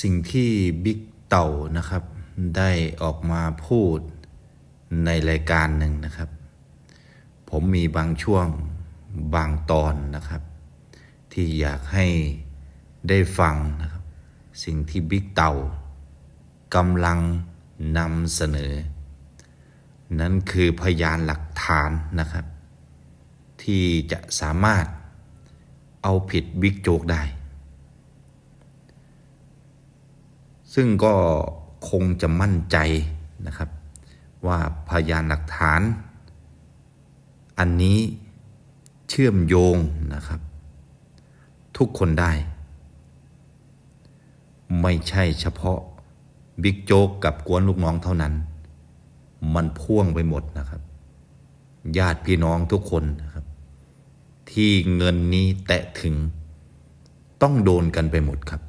สิ่งที่บิ๊กเต่านะครับ ได้ออกมาพูดในรายการหนึ่งนะครับ ผมมีบางช่วงบางตอนนะครับ ที่อยากให้ได้ฟังนะครับ สิ่งที่บิ๊กเต่ากำลังนำเสนอ นั่นคือพยานหลักฐานนะครับ ที่จะสามารถเอาผิดบิ๊กโจ๊กได้ ซึ่งก็คงจะมั่นใจนะครับ ว่าพยานหลักฐาน อันนี้เชื่อมโยงนะครับ ทุกคนได้ ไม่ใช่เฉพาะบิ๊กโจ๊กกับกวนลูกน้องเท่านั้น มันพ่วงไปหมดนะครับ ญาติพี่น้องทุกคนนะครับ ที่เงินนี้แตะถึงต้องโดนกันไปหมดครับ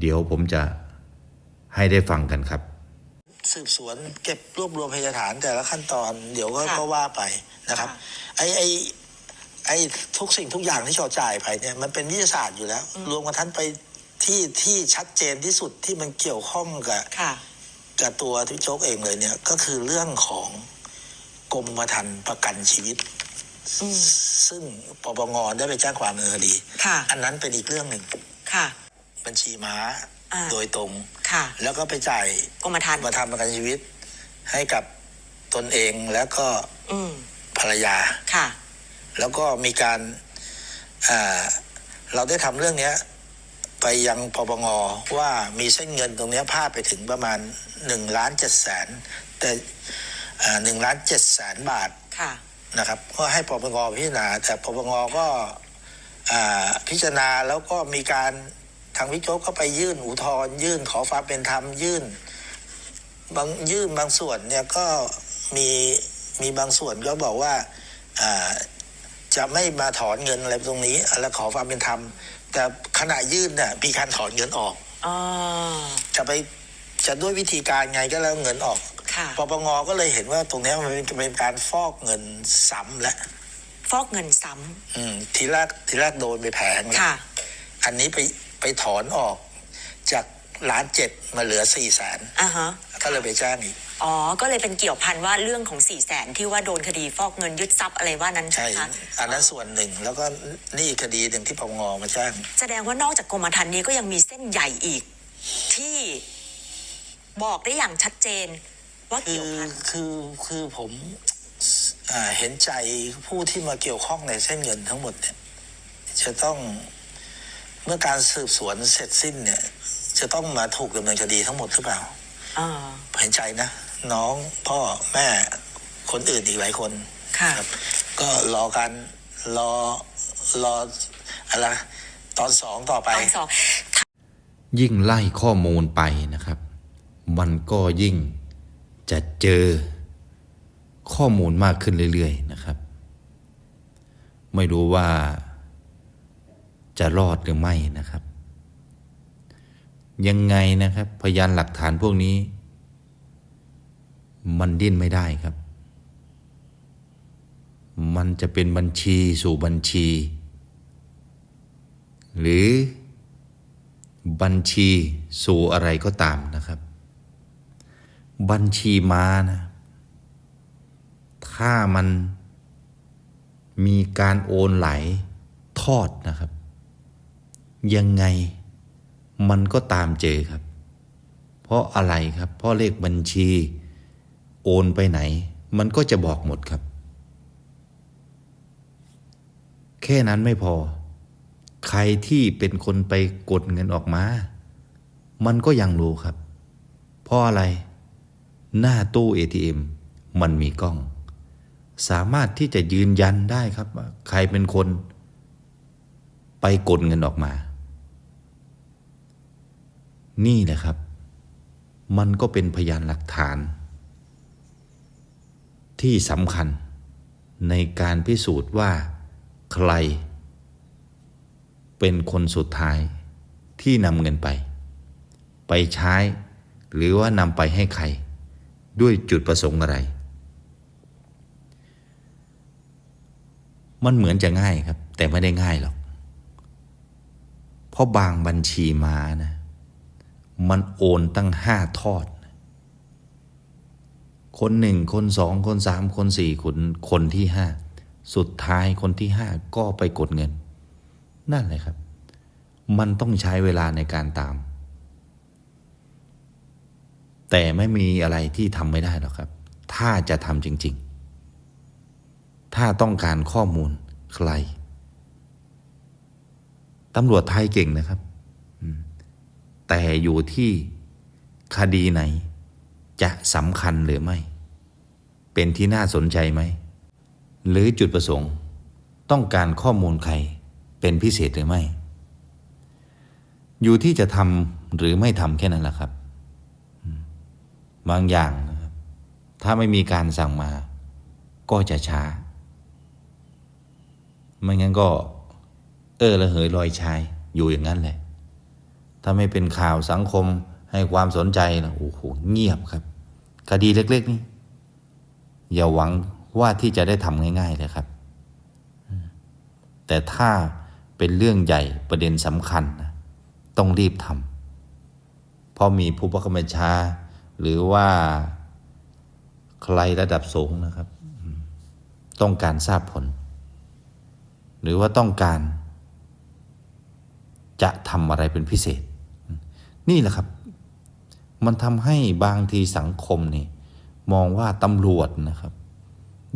เดี๋ยวผมจะให้ได้ฟังกันครับ สืบสวนเก็บรวบรวมพยานฐานแต่ละขั้นตอน เดี๋ยวก็ค่ะ ก็ว่าไปนะครับค่ะไอ้ไอ้ไอ้ทุกสิ่งทุกอย่างที่ชอจ่ายไปเนี่ยมันเป็นวิทยาศาสตร์อยู่แล้ว รวมกันทั้นไปที่ที่ชัดเจนที่สุดที่มันเกี่ยวข้องกับ ค่ะ กับตัวที่โจ๊กเองเลยเนี่ยก็คือเรื่องของกรมธรรม์ประกันชีวิต อืมซึ่งปปงได้ไปแจ้งความดำเนินคดี ค่ะ อันนั้นเป็นอีกเรื่องหนึ่ง ค่ะ บัญชีม้าอ่า โดยตรง ค่ะ แล้วก็ไปจ่ายกรมธรรม์มาทำประกันชีวิต ให้กับตนเองแล้วก็อืม ภรรยา ค่ะ แล้วก็มีการอ่าเราได้ทำเรื่องเนี้ย ไปยังปปงว่ามีเส้นเงินตรงเนี้ยพาดไปถึงประมาณหนึ่งล้านเจ็ดแสนแต่หนึ่งล้านเจ็ดแสนบาท ค่ะ นะครับก็ให้ปปงพิจารณาแต่ปปงก็อ่าพิจารณาแล้วก็มีการ ทางวิโจกก็ไปยื่นอุทธรณ์ยื่นขอความเป็นธรรมยื่นบางยื่นบางส่วนเนี่ยก็มีมีบางส่วนก็บอกว่าอ่าจะไม่มาถอนเงินอะไรตรงนี้และขอความเป็นธรรม แต่ขณะยื่นเนี่ยมีการถอนเงินออกอ๋อจะไปจะด้วยวิธีการไงก็แล้วเงินออกค่ะปปงก็เลยเห็นว่าตรงเนี้ยมันเป็นเป็นการฟอกเงินซ้ำและฟอกเงินซ้อืมทีแรกทีแรกโดนไปแผงำแล้วค่ะอันนี้ไป ไปถอนออกจากล้านเจ็ดมาเหลือสี่แสนอ่าฮะ ก็เลยไปแจ้งอีก อ๋อ ก็เลยเป็นเกี่ยวพันว่าเรื่องของสี่แสนที่ว่าโดนคดีฟอกเงินยึดทรัพย์อะไรว่านั้นใช่ใช่ ไหมคะอันนั้นส่วนหนึ่งแล้วก็นี่อีกคดีหนึ่งที่ปปงมาแจ้งแสดงว่านอกจากกรมธรรม์นี้ก็ยังมีเส้นใหญ่อีก ที่บอกได้อย่างชัดเจน ว่าคืเกี่ยวอพัน คือคือผมอ่าเห็นใจผู้ที่มาเกี่ยวข้องในเส้นเงินทั้งหมดเนี่ยจะต้อง เมื่อการสืบสวนเสร็จสิ้นเนี่ย จะต้องมาถูกดำเนินคดีทั้งหมดหรือเปล่าอ่าเห็นใจนะ น้องพ่อแม่คนอื่นอีกหลายคนค่ะครับ ก็รอกันรอรออะไรตอนสองต่อไปตอนสองยิ่งไล่ข้อมูลไปนะครับ มันก็ยิ่งจะเจอข้อมูลมากขึ้นเรื่อย ๆ นะครับ ไม่รู้ว่า จะรอดหรือไม่นะครับ ยังไงนะครับ พยานหลักฐานพวกนี้ มันดิ้นไม่ได้ครับ มันจะเป็นบัญชีสู่บัญชี หรือบัญชีสู่อะไรก็ตามนะครับ บัญชีม้านะ ถ้ามันมีการโอนไหลทอดนะครับ ยังไงมันก็ตามเจอครับ เพราะอะไรครับ เพราะเลขบัญชี โอนไปไหน มันก็จะบอกหมดครับ แค่นั้นไม่พอ ใครที่เป็นคนไปกดเงินออกมา มันก็ยังรู้ครับ เพราะอะไร หน้าตู้ ATM มันมีกล้อง สามารถที่จะยืนยันได้ครับว่าใครเป็นคนไปกดเงินออกมา นี่แหละครับ มันก็เป็นพยานหลักฐาน ที่สำคัญในการพิสูจน์ว่า ใคร เป็นคนสุดท้ายที่นำเงินไป ไปใช้ หรือว่านำไปให้ใคร ด้วยจุดประสงค์อะไร มันเหมือนจะง่ายครับ แต่ไม่ได้ง่ายหรอก เพราะบางบัญชีมานะ มันโอนตั้งห้าทอด คนหนึ่งคนสองคนสามคนสี่คนคนที่ห้าสุดท้ายคนที่ห้าก็ไปกดเงิน นั่นเลยครับ มันต้องใช้เวลาในการตาม แต่ไม่มีอะไรที่ทำไม่ได้หรอกครับ ถ้าจะทำจริง ๆ ถ้าต้องการข้อมูลใครตำรวจไทยเก่งนะครับ อืม แต่อยู่ที่คดีไหน จะสำคัญหรือไม่ เป็นที่น่าสนใจไหม หรือจุดประสงค์ ต้องการข้อมูลใครเป็นพิเศษหรือไม่ อยู่ที่จะทำหรือไม่ทำแค่นั้นแหละครับ บางอย่างนะครับ ถ้าไม่มีการสั่งมา ก็จะช้า ไม่งั้นก็ เออระเหยลอยชายอยู่อย่างนั้นแหละ ถ้าไม่เป็นข่าวสังคมให้ความสนใจนะโอ้โหเงียบครับ คดีเล็ก ๆ นี่อย่าหวังว่าที่จะได้ทำง่าย ๆ เลยครับ แต่ถ้าเป็นเรื่องใหญ่ประเด็นสำคัญนะต้องรีบทำเพราะมีผู้บังคับบัญชา หรือว่าใครระดับสูงนะครับ ต้องการทราบผล หรือว่าต้องการ จะทำอะไรเป็นพิเศษ นี่แหละครับ มันทำให้บางทีสังคมนี่มองว่าตำรวจนะครับ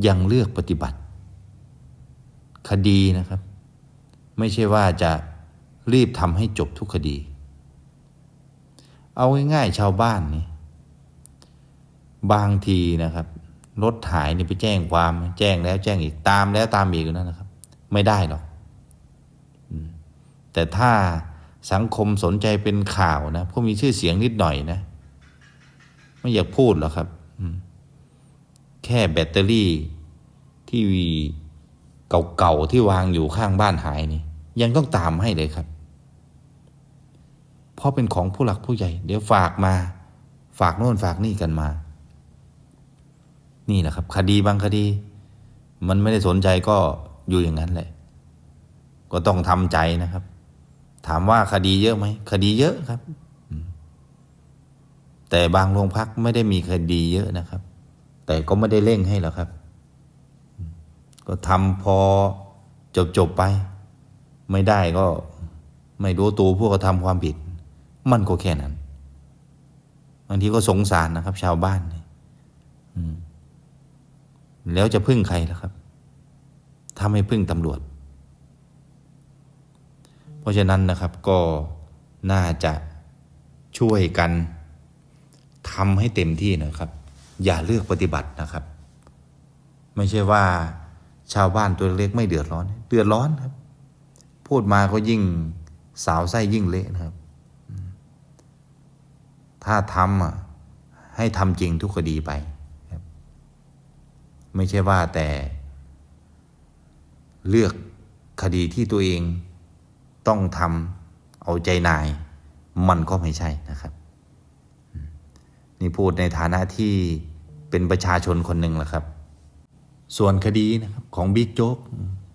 ยังเลือกปฏิบัติ คดีนะครับ ไม่ใช่ว่าจะรีบทำให้จบทุกคดี เอาง่ายๆชาวบ้านนี่บางทีนะครับรถหายนี่ไปแจ้งความแจ้งแล้วแจ้งอีกตามแล้วตามอีกอยู่นั่นนะครับ ไม่ได้หรอกแต่ถ้า สังคมสนใจเป็นข่าวนะพวกมีชื่อเสียงนิดหน่อยนะ ไม่อยากพูดหรอกครับแค่แบตเตอรี่ที่เก่าๆที่วางอยู่ข้างบ้านหายนี่ ยังต้องตามให้เลยครับ เพราะเป็นของผู้หลักผู้ใหญ่ เดี๋ยวฝากมา ฝากโน่นฝากนี่กันมา นี่แหละครับ คดีบางคดี มันไม่ได้สนใจก็อยู่อย่างนั้นแหละ ก็ต้องทำใจนะครับ ถามว่าคดีเยอะไหมคดีเยอะครับ แต่บางโรงพักไม่ได้มีคดีเยอะนะครับ แต่ก็ไม่ได้เร่งให้หรอกครับ ก็ทำพอจบจบไป ไม่ได้ก็ไม่รู้ตัวผู้กระทำความผิด มันก็แค่นั้นบางทีก็สงสารนะครับ ชาวบ้านแล้วจะพึ่งใครล่ะครับ ถ้าไม่พึ่งตำรวจ ราะฉะนั้นนะครับก็น่าจะช่วยกันทำให้เต็มที่นะครับ อย่าเลือกปฏิบัตินะครับ ไม่ใช่ว่าชาวบ้านตัวเล็กไม่เดือดร้อน เดือดร้อนครับ พูดมาก็ยิ่งสาวไส้ยิ่งเละนะครับ ถ้าทำอะให้ทำจริงทุกคดีไปครับไม่ใช่ว่าแต่เลือกคดีที่ตัวเอง ต้องทำเอาใจนาย มันก็ไม่ใช่นะครับ นี่พูดในฐานะที่เป็นประชาชนคนหนึ่งแหละครับ ส่วนคดีนะครับของบิ๊กโจ๊ก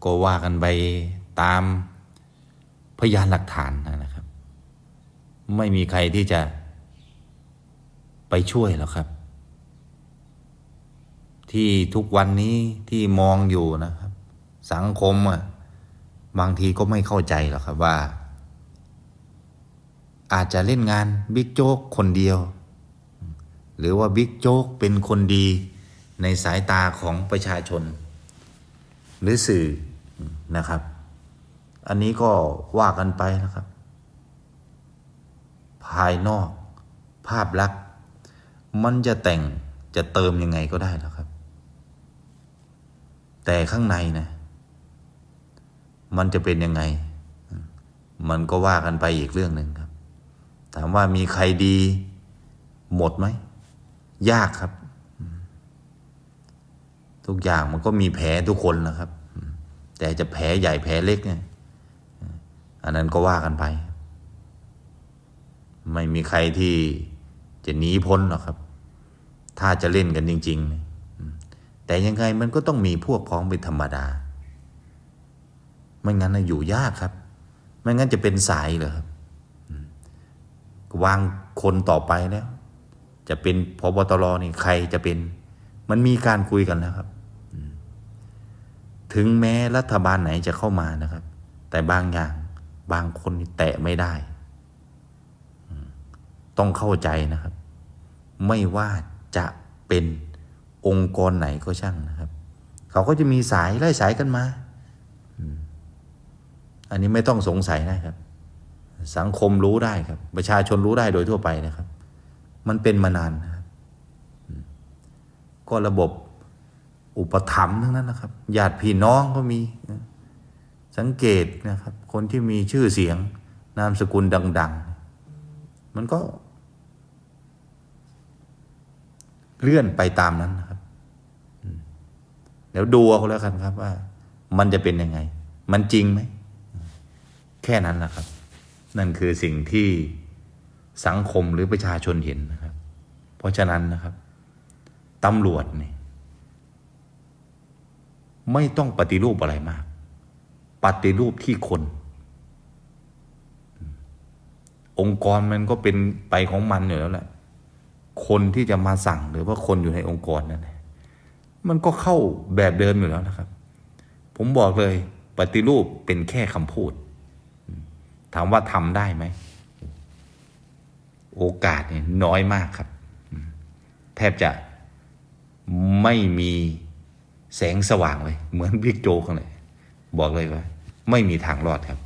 ก็ว่ากันไปตามพยานหลักฐานนะครับ ไม่มีใครที่จะไปช่วยหรอกครับ ที่ทุกวันนี้ที่มองอยู่นะครับ สังคมอะ บางทีก็ไม่เข้าใจหรอกครับว่า อาจจะเล่นงานบิ๊กโจ๊กคนเดียว หรือว่าบิ๊กโจ๊กเป็นคนดีในสายตาของประชาชน หรือสื่อนะครับ อันนี้ก็ว่ากันไปนะครับ ภายนอกภาพลักษณ์มันจะแต่งจะเติมยังไงก็ได้แล้วครับ แต่ข้างในนะ มันจะเป็นยังไง มันก็ว่ากันไปอีกเรื่องหนึ่งครับ ถามว่ามีใครดีหมดไหม ยากครับ ทุกอย่างมันก็มีแผลทุกคนนะครับ แต่จะแผลใหญ่แผลเล็กเนี่ยอันนั้นก็ว่ากันไป ไม่มีใครที่จะหนีพ้นหรอกครับ ถ้าจะเล่นกันจริง ๆ แต่ยังไงมันก็ต้องมีพวกพ้องเป็นธรรมดา ไม่งั้นนะอยู่ยากครับ ไม่งั้นจะเป็นสายเหรอครับวางคนต่อไปแล้วจะเป็นพบตรนี่ใครจะเป็น มันมีการคุยกันแล้วครับ ถึงแม้รัฐบาลไหนจะเข้ามานะครับ แต่บางอย่างบางคนแตะไม่ได้ ต้องเข้าใจนะครับ ไม่ว่าจะเป็นองค์กรไหนก็ช่างนะครับ เขาก็จะมีสายไล่สายกันมา อันนี้ไม่ต้องสงสัยนะครับ สังคมรู้ได้ครับ ประชาชนรู้ได้โดยทั่วไปนะครับ มันเป็นมานานนะครับก็ระบบอุปถัมภ์ทั้งนั้นนะครับญาติพี่น้องก็มีสังเกตนะครับ คนที่มีชื่อเสียง นามสกุลดัง ๆ มันก็ เลื่อนไปตามนั้นนะครับอืมเดี๋ยวดูเอาแล้วกันครับว่า มันจะเป็นยังไง มันจริงไหม แค่นั้นนะครับ นั่นคือสิ่งที่สังคมหรือประชาชนเห็นนะครับ เพราะฉะนั้นนะครับตำรวจเนี่ยไม่ต้องปฏิรูปอะไรมาก ปฏิรูปที่คน องค์กรมันก็เป็นไปของมันอยู่แล้วแหละคนที่จะมาสั่งหรือว่าคนอยู่ในองค์กรนั่นมันก็เข้าแบบเดิมอยู่แล้วนะครับ ผมบอกเลย ปฏิรูปเป็นแค่คำพูด ถามว่าทำได้ไหม โอกาสเนี่ยน้อยมากครับ แทบจะไม่มีแสงสว่างเลย เหมือนบิ๊กโจ๊กเลย บอกเลยว่า ไม่มีทางรอดครับ